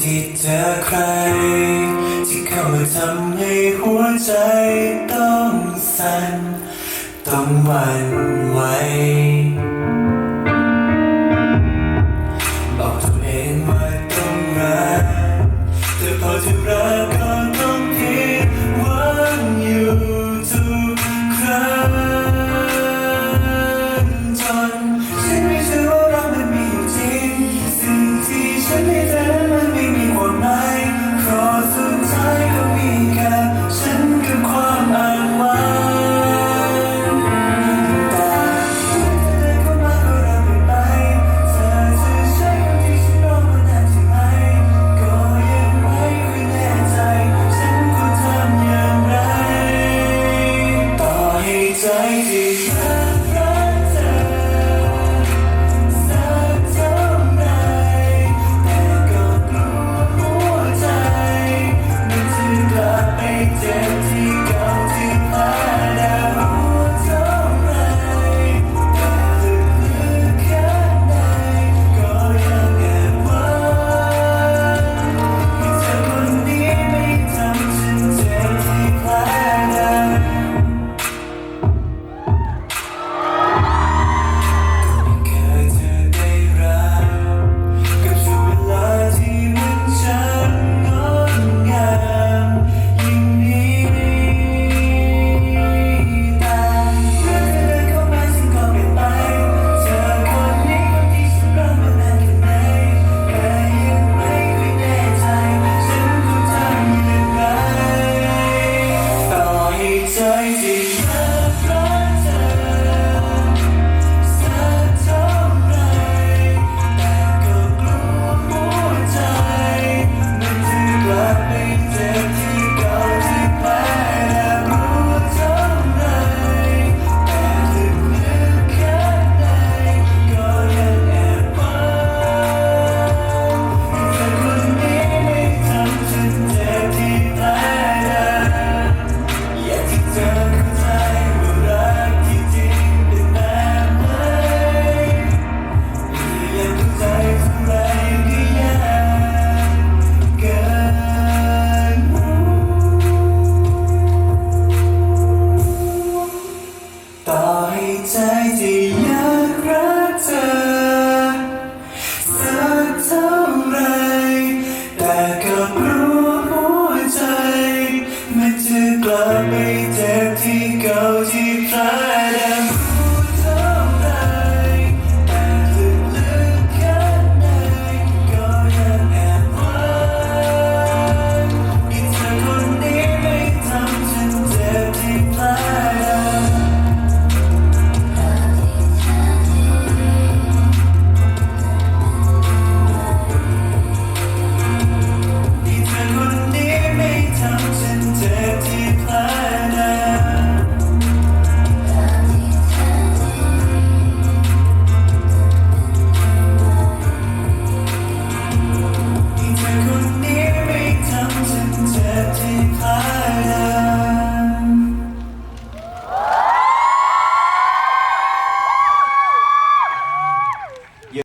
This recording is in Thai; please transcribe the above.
ที่เจอใคร ที่เข้ามาทำให้หัวใจต้องสั่นต้องหวั่นไหว